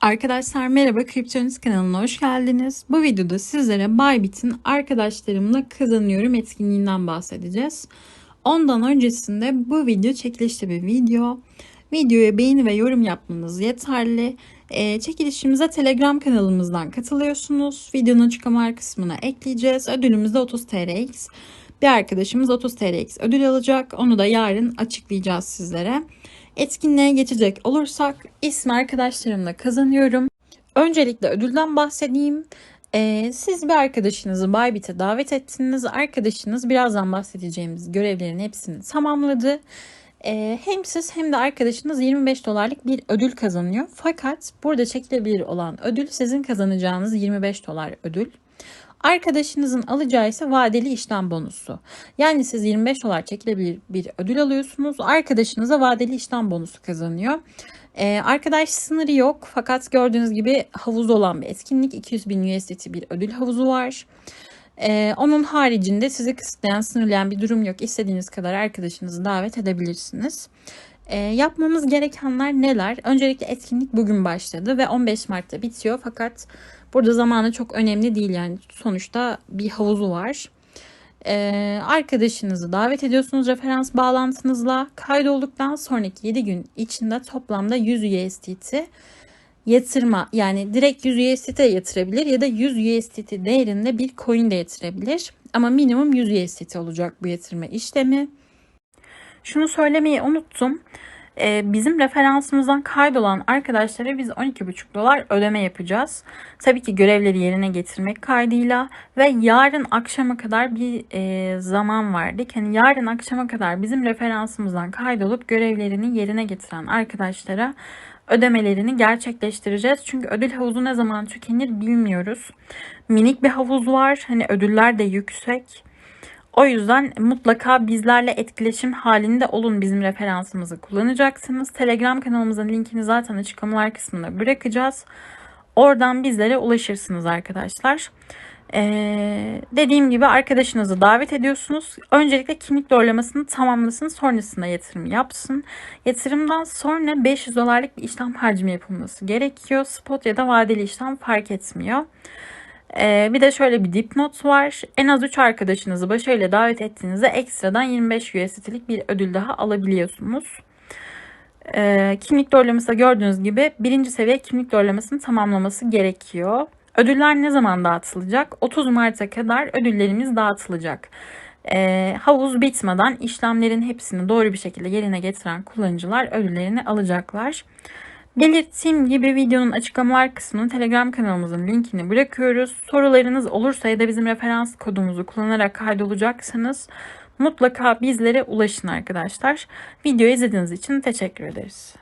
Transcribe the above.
Arkadaşlar merhaba Kriptonist kanalına hoş geldiniz. Bu videoda sizlere Bybit'in arkadaşlarımla kazanıyorum etkinliğinden bahsedeceğiz. Ondan öncesinde bu video çekilişli bir video. Videoya beğeni ve yorum yapmanız yeterli. Ee, çekilişimize Telegram kanalımızdan katılıyorsunuz. Videonun açıklama kısmına ekleyeceğiz. Ödülümüz de 30 TRX. Bir arkadaşımız 30 TRX ödül alacak. Onu da yarın açıklayacağız sizlere. Etkinliğe geçecek olursak ismi arkadaşlarımla kazanıyorum. Öncelikle ödülden bahsedeyim. Ee, siz bir arkadaşınızı Bybit'e davet ettiniz. Arkadaşınız birazdan bahsedeceğimiz görevlerin hepsini tamamladı. Ee, hem siz hem de arkadaşınız 25 dolarlık bir ödül kazanıyor. Fakat burada çekilebilir olan ödül sizin kazanacağınız 25 dolar ödül. Arkadaşınızın alacağı ise vadeli işlem bonusu. Yani siz 25 dolar çekilebilir bir ödül alıyorsunuz. Arkadaşınıza vadeli işlem bonusu kazanıyor. Ee, arkadaş sınırı yok fakat gördüğünüz gibi havuz olan bir etkinlik. 200 bin USDT bir ödül havuzu var. Ee, onun haricinde sizi kısıtlayan, sınırlayan bir durum yok. İstediğiniz kadar arkadaşınızı davet edebilirsiniz. E, yapmamız gerekenler neler? Öncelikle etkinlik bugün başladı ve 15 Mart'ta bitiyor. Fakat burada zamanı çok önemli değil yani sonuçta bir havuzu var. E, arkadaşınızı davet ediyorsunuz referans bağlantınızla. Kaydolduktan sonraki 7 gün içinde toplamda 100 USDT yatırma yani direkt 100 USDT yatırabilir ya da 100 USDT değerinde bir coin de yatırabilir. Ama minimum 100 USDT olacak bu yatırma işlemi. Şunu söylemeyi unuttum. Ee, bizim referansımızdan kaydolan arkadaşlara biz 12,5 dolar ödeme yapacağız. Tabii ki görevleri yerine getirmek kaydıyla ve yarın akşama kadar bir e, zaman verdik. Hani yarın akşama kadar bizim referansımızdan kaydolup görevlerini yerine getiren arkadaşlara ödemelerini gerçekleştireceğiz. Çünkü ödül havuzu ne zaman tükenir bilmiyoruz. Minik bir havuz var. Hani ödüller de yüksek. O yüzden mutlaka bizlerle etkileşim halinde olun bizim referansımızı kullanacaksınız. Telegram kanalımızın linkini zaten açıklamalar kısmına bırakacağız. Oradan bizlere ulaşırsınız arkadaşlar. Ee, dediğim gibi arkadaşınızı davet ediyorsunuz. Öncelikle kimlik doğrulamasını tamamlasın. Sonrasında yatırım yapsın. Yatırımdan sonra 500 dolarlık bir işlem harcımı yapılması gerekiyor. Spot ya da vadeli işlem fark etmiyor. Ee, bir de şöyle bir dipnot var. En az 3 arkadaşınızı başarıyla davet ettiğinizde ekstradan 25 USDT'lik bir ödül daha alabiliyorsunuz. Ee, kimlik doğrulaması gördüğünüz gibi birinci seviye kimlik doğrulamasını tamamlaması gerekiyor. Ödüller ne zaman dağıtılacak? 30 Mart'a kadar ödüllerimiz dağıtılacak. Ee, havuz bitmeden işlemlerin hepsini doğru bir şekilde yerine getiren kullanıcılar ödüllerini alacaklar. Belirttiğim gibi videonun açıklamalar kısmına Telegram kanalımızın linkini bırakıyoruz. Sorularınız olursa ya da bizim referans kodumuzu kullanarak kaydolacaksanız mutlaka bizlere ulaşın arkadaşlar. Videoyu izlediğiniz için teşekkür ederiz.